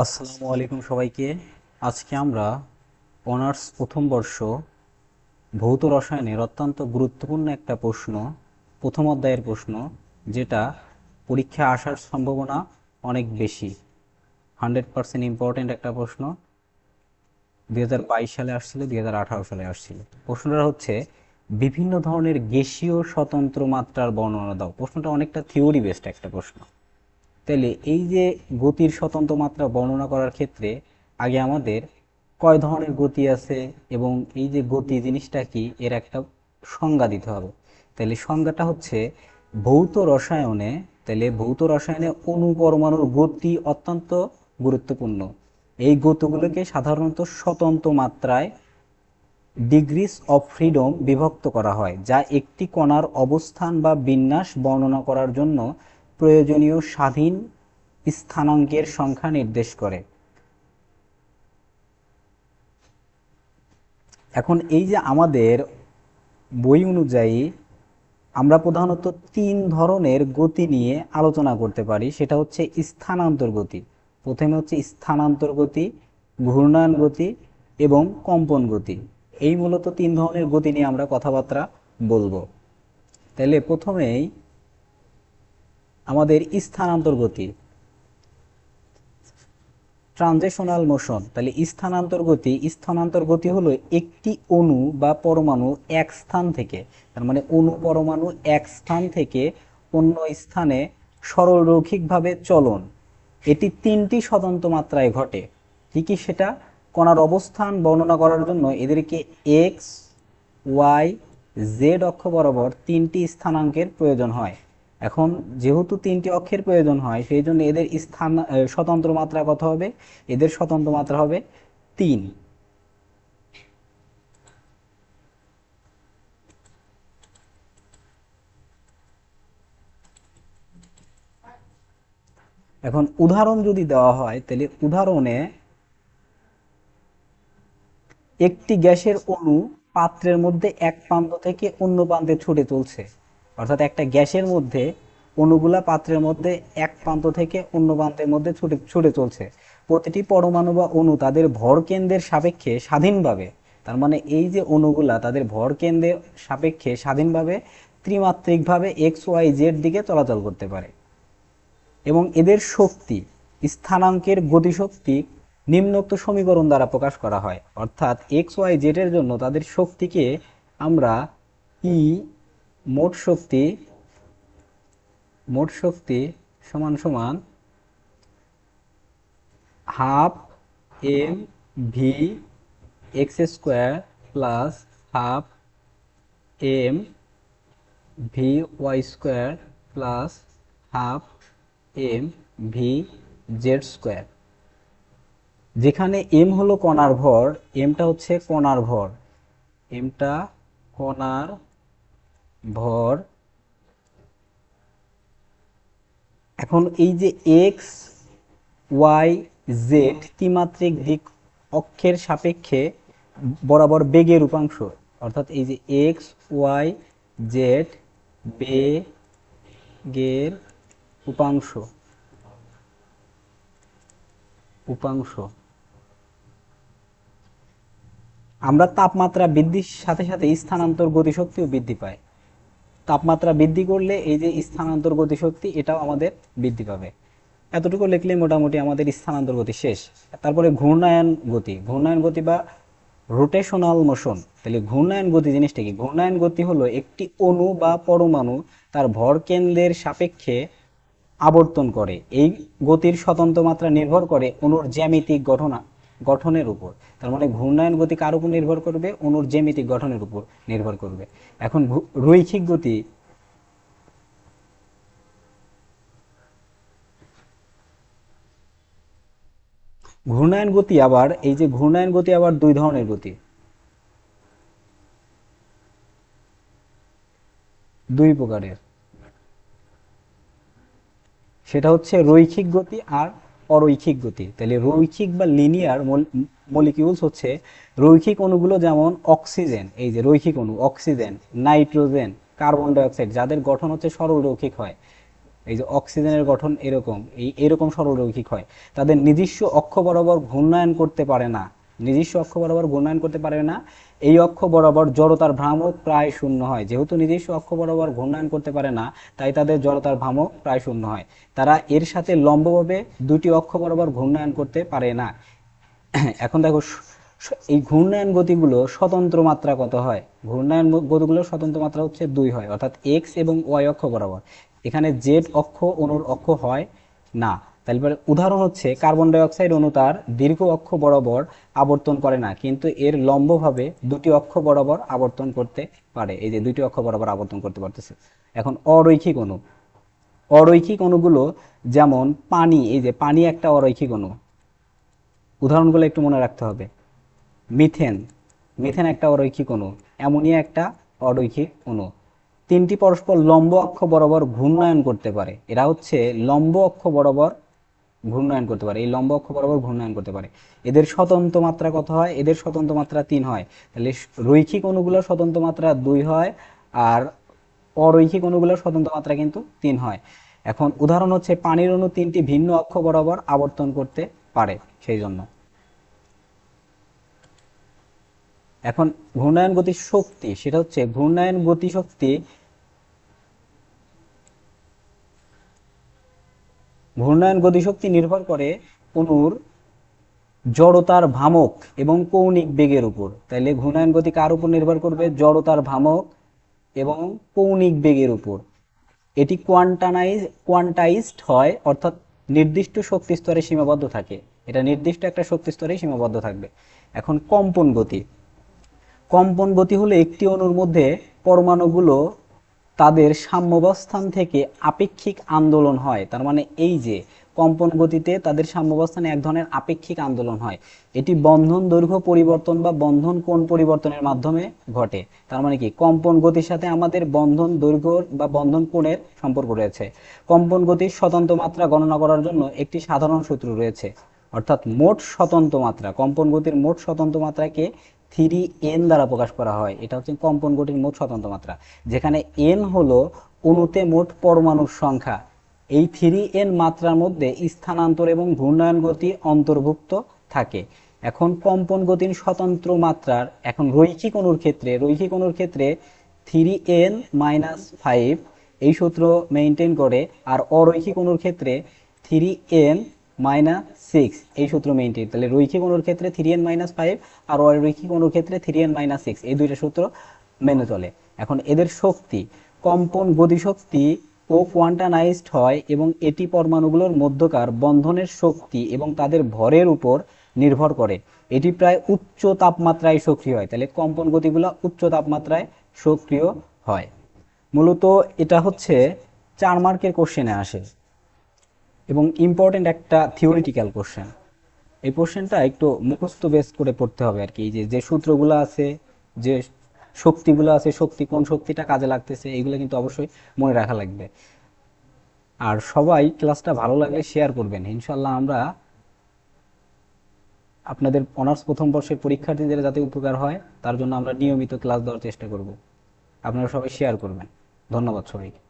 আসসালামু আলাইকুম সবাইকে। আজকে আমরা অনার্স প্রথম বর্ষ ভৌত রসায়নের অত্যন্ত গুরুত্বপূর্ণ একটা প্রশ্ন, প্রথম অধ্যায়ের প্রশ্ন, যেটা পরীক্ষায় আসার সম্ভাবনা অনেক বেশি। হান্ড্রেড পার্সেন্ট ইম্পর্টেন্ট একটা প্রশ্ন। দুই হাজার বাইশ সালে আসছিল, দুই হাজার আঠারো সালে আসছিল। প্রশ্নটা হচ্ছে, বিভিন্ন ধরনের গ্যাসীয় স্বতন্ত্র মাত্রার বর্ণনা দাও। প্রশ্নটা অনেকটা থিওরি বেসড একটা প্রশ্ন। তাহলে এই যে গতির স্বতন্ত্র মাত্রা বর্ণনা করার ক্ষেত্রে আগে আমাদের কয় ধরনের গতি আছে এবং এই যে গতি জিনিসটা কি, এর একটা সংজ্ঞা দিতে হবে। তাহলে সংজ্ঞাটা হচ্ছে ভৌত রসায়নে, তাহলে ভৌত রসায়নে অণু পরমাণুর গতি অত্যন্ত গুরুত্বপূর্ণ। এই গতিগুলোকে সাধারণত স্বতন্ত্র মাত্রায় ডিগ্রিস অফ ফ্রিডম বিভক্ত করা হয়, যা একটি কণার অবস্থান বা বিন্যাস বর্ণনা করার জন্য প্রয়োজনীয় স্বাধীন স্থানাঙ্কের সংখ্যা নির্দেশ করে। এখন এই যে আমাদের বই অনুযায়ী আমরা প্রধানত তিন ধরনের গতি নিয়ে আলোচনা করতে পারি, সেটা হচ্ছে স্থানান্তর গতি। প্রথমে হচ্ছে স্থানান্তর গতি, ঘূর্ণায়ন গতি এবং কম্পন গতি। এই মূলত তিন ধরনের গতি নিয়ে আমরা কথাবার্তা বলব। তাহলে প্রথমেই আমাদের স্থানান্তর গতি ট্রানজেকশনাল মোশন। তাহলে স্থানান্তর গতি স্থানান্তর গতি হলো একটি অণু বা পরমাণু এক স্থান থেকে। তার মানে অণু পরমাণু এক স্থান থেকে অন্য স্থানে সরল রৈখিকভাবে চলন। এটি তিনটি স্বতন্ত্র মাত্রায় ঘটে। কি সেটা? কণার অবস্থান বর্ণনা করার জন্য এদেরকে এক্স, ওয়াই, জেড অক্ষ বরাবর তিনটি স্থানাঙ্কের প্রয়োজন হয়। এখন যেহেতু তিনটি অক্ষের প্রয়োজন হয়, সেই জন্য এদের স্থান স্বতন্ত্র মাত্রা কত হবে? এদের স্বতন্ত্র মাত্রা হবে তিন। এখন উদাহরণ যদি দেওয়া হয়, তাহলে উদাহরণে একটি গ্যাসের অণু পাত্রের মধ্যে এক প্রান্ত থেকে অন্য প্রান্তে ছুটে চলছে। অর্থাৎ একটা গ্যাসের মধ্যে অণুগুলা পাত্রের মধ্যে এক প্রান্ত থেকে অন্য প্রান্তের মধ্যে ছুটে ছুটে চলছে। প্রতিটি পরমাণু বা অণু তাদের ভর কেন্দ্রের সাপেক্ষে স্বাধীনভাবে, তার মানে এই যে অণুগুলা তাদের ভর কেন্দ্রের সাপেক্ষে স্বাধীনভাবে ত্রিমাত্রিকভাবে এক্স, ওয়াই, জেড দিকে চলাচল করতে পারে। এবং এদের শক্তি, স্থানাঙ্কের গতিশক্তি নিম্নোক্ত সমীকরণ দ্বারা প্রকাশ করা হয়। অর্থাৎ এক্স, ওয়াই জেডের জন্য তাদের শক্তিকে আমরা ই মোট শক্তি মোট শক্তি সমান সমান half m v x square plus half m v y square plus half m v z square. যেখানে এম হলো কণার ভর, এমটা হচ্ছে কণার ভর। এমটা কণার ভর। এখন এই যে এক্স ওয়াই জেড ত্রিমাত্রিক দিক অক্ষের সাপেক্ষে বরাবর বেগের উপাংশ অর্থাৎ এই যে এক্স ওয়াই জেড বেগের উপাংশ উপাংশ আমরা তাপমাত্রা বৃদ্ধির সাথে সাথে স্থানান্তর গতিশক্তিও বৃদ্ধি পায়। তাপমাত্রা বৃদ্ধি করলে এই যে স্থানান্তর গতিশক্তি, এটাও আমাদের বৃদ্ধি পাবে। এতটুকু লিখলে মোটামুটি আমাদের স্থানান্তর গতি শেষ। তারপরে ঘূর্ণায়ন গতি। ঘূর্ণায়ন গতি বা রোটেশনাল মোশন তাহলে ঘূর্ণায়ন গতি জিনিসটা কি? ঘূর্ণায়ন গতি হলো একটি অণু বা পরমাণু তার ভর কেন্দ্রের সাপেক্ষে আবর্তন করে। এই গতির স্বতন্ত্র মাত্রা নির্ভর করে অণুর জ্যামিতিক গঠনা গঠনের উপর। তার মানে ঘূর্ণায়ন গতি কার উপর নির্ভর করবে? অণুর জ্যামিতিক গঠনের উপর নির্ভর করবে। এখন রৈখিক গতি ঘূর্ণায়ন গতি আবার, এই যে ঘূর্ণায়ন গতি আবার দুই ধরনের গতি। দুই প্রকারের। সেটা হচ্ছে রৈখিক গতি আর অরৈখিক গতি। তাহলে রৈখিক বা লিনিয়ার মলিকিউলস হচ্ছে রৈখিক অণুগুলো যেমন অক্সিজেন এই যে রৈখিক অণু অক্সিজেন নাইট্রোজেন কার্বন ডাইঅক্সাইড যাদের গঠন হচ্ছে সরল রৈখিক হয়। এই যে অক্সিজেনের গঠন এরকম, এই, এরকম সরল সরলরৈখিক হয়। তাদের নিজস্ব অক্ষ বরাবর ঘূর্ণায়ন করতে পারে না। নিজস্ব অক্ষ বরাবর ঘূর্ণায়ন করতে পারে না। এই অক্ষ বরাবর জড়তার ভ্রামক প্রায় শূন্য হয়। যেহেতু নিজস্ব অক্ষ বরাবর ঘূর্ণায়ন করতে পারে না, তাই তাদের জড়তার ভ্রামক প্রায় শূন্য হয়। তারা এর সাথে লম্বভাবে দুটি অক্ষ বরাবর ঘূর্ণায়ন করতে পারে না। এখন দেখো, এই ঘূর্ণায়ন গতিগুলো স্বতন্ত্র মাত্রা কত হয়? ঘূর্ণায়ন গতিগুলোর স্বতন্ত্র মাত্রা হচ্ছে দুই হয়, অর্থাৎ এক্স এবং ওয়াই অক্ষ বরাবর। এখানে জেড অক্ষ অনুর অক্ষ হয় না। তাহলে উদাহরণ হচ্ছে, কার্বন ডাই অক্সাইড অণু তার দীর্ঘ অক্ষ বরাবর আবর্তন করে না, কিন্তু এর লম্বভাবে দুটি অক্ষ বরাবর আবর্তন করতে পারে। এই যে দুটি অক্ষ বরাবর আবর্তন করতে পারতেছে। এখন অরৈখিক অণু। অরৈখিক অণুগুলো যেমন পানি, এই যে পানি একটা অরৈখিক অণু। উদাহরণগুলো একটু মনে রাখতে হবে। মিথেন। মিথেন একটা অরৈখিক অণু, অ্যামোনিয়া একটা অরৈখিক অণু। তিনটি পরস্পর লম্ব অক্ষ বরাবর ঘূর্ণায়ন করতে পারে। এরা হচ্ছে লম্ব অক্ষ বরাবর ঘূর্ণায়ন করতে পারে, এই লম্ব অক্ষ বরাবর ঘূর্ণায়ন করতে পারে। এদের স্বতন্ত্র মাত্রা কত হয়? এদের স্বতন্ত্র মাত্রা তিন হয়। তাহলে রৈখিক অণুগুলোর স্বতন্ত্র মাত্রা দুই হয় আর অরৈখিক অণুগুলোর স্বতন্ত্র মাত্রা কিন্তু তিন হয়। এখন উদাহরণ হচ্ছে পানির অণু তিনটি ভিন্ন অক্ষ বরাবর আবর্তন করতে পারে সেই জন্য। এখন ঘূর্ণায়ন গতি শক্তি, সেটা হচ্ছে ঘূর্ণায়ন গতি শক্তি ঘূর্ণায়ন গতিশক্তি নির্ভর করে অণুর জড়তার ভ্রামক এবং কৌণিক বেগের উপর। তাইলে ঘূর্ণায়ন গতি কার উপর নির্ভর করবে? জড়তার ভ্রামক এবং কৌণিক বেগের উপর। এটি কোয়ান্টানাইজ কোয়ান্টাইজড হয়, অর্থাৎ নির্দিষ্ট শক্তি স্তরে সীমাবদ্ধ থাকে। এটা নির্দিষ্ট একটা শক্তি স্তরে সীমাবদ্ধ থাকবে। এখন কম্পন গতি। কম্পন গতি হলো একটি অণুর মধ্যে পরমাণুগুলো তাদের সাম্যবস্থান থেকে আপেক্ষিক আন্দোলন হয়। তার মানে এই যে কম্পন গতিতে তাদের সাম্যবস্থানে এক ধরনের আপেক্ষিক আন্দোলন হয়। এটি বন্ধন দৈর্ঘ্য পরিবর্তন বা বন্ধন কোণ পরিবর্তনের মাধ্যমে ঘটে। তার মানে কি? কম্পন গতির সাথে আমাদের বন্ধন দৈর্ঘ্য বা বন্ধন কোণের সম্পর্ক রয়েছে। কম্পন গতির স্বতন্ত্র মাত্রা গণনা করার জন্য একটি সাধারণ সূত্র রয়েছে। অর্থাৎ মোট স্বতন্ত্র মাত্রা, কম্পন গতির মোট স্বতন্ত্র মাত্রাকে থ্রি এন দ্বারা প্রকাশ করা হয়। এটা হচ্ছে কম্পন গতির মোট স্বতন্ত্র মাত্রা। যেখানে এন হলো অণুতে মোট পরমাণুর সংখ্যা। এই থ্রি এন মাত্রার মধ্যে স্থানান্তর এবং ঘূর্ণায়ন গতি অন্তর্ভুক্ত থাকে। এখন কম্পন গতির স্বতন্ত্র মাত্রার এখন রৈখিক অণুর ক্ষেত্রে, রৈখিক অণুর ক্ষেত্রে থ্রি এন মাইনাস ফাইভ এই সূত্র মেনটেন করে। আর অরৈখিক অণুর ক্ষেত্রে থ্রি এন মাইনাস সিক্স এই সূত্র মেনটেন তাহলে রৈখিক অণুর ক্ষেত্রে থ্রি এন মাইনাস ফাইভ আর অরৈখিক অণুর ক্ষেত্রে থ্রি এন মাইনাস সিক্স এই দুইটা সূত্র মেনে চলে। এখন এদের শক্তি, কম্পন গতিশক্তি ও কোয়ান্টানাইজড হয় এবং এটি পরমাণুগুলোর মধ্যকার বন্ধনের শক্তি এবং তাদের ভরের উপর নির্ভর করে। এটি প্রায় উচ্চ তাপমাত্রায় সক্রিয় হয়। তাহলে কম্পন গতিগুলো উচ্চ তাপমাত্রায় সক্রিয় হয়। মূলত এটা হচ্ছে চার মার্কের কোশ্চেনে আসে। এবং ইম্পর্টেন্ট একটা থিওরিটিক্যাল কোশ্চেন এই কোশ্চেনটা একটু মুখস্থ বেস করে পড়তে হবে আর কি। যে যে সূত্রগুলো আছে, যে শক্তিগুলো আছে, শক্তি কোন শক্তিটা কাজে লাগতেছে এগুলো কিন্তু অবশ্যই মনে রাখা লাগবে। আর সবাই ক্লাসটা ভালো লাগলে শেয়ার করবেন। ইনশাল্লাহ আমরা আপনাদের অনার্স প্রথম বর্ষের পরীক্ষার্থীদের যাতে উপকার হয়, তার জন্য আমরা নিয়মিত ক্লাস দেওয়ার চেষ্টা করব। আপনারা সবাই শেয়ার করবেন। ধন্যবাদ সবাইকে।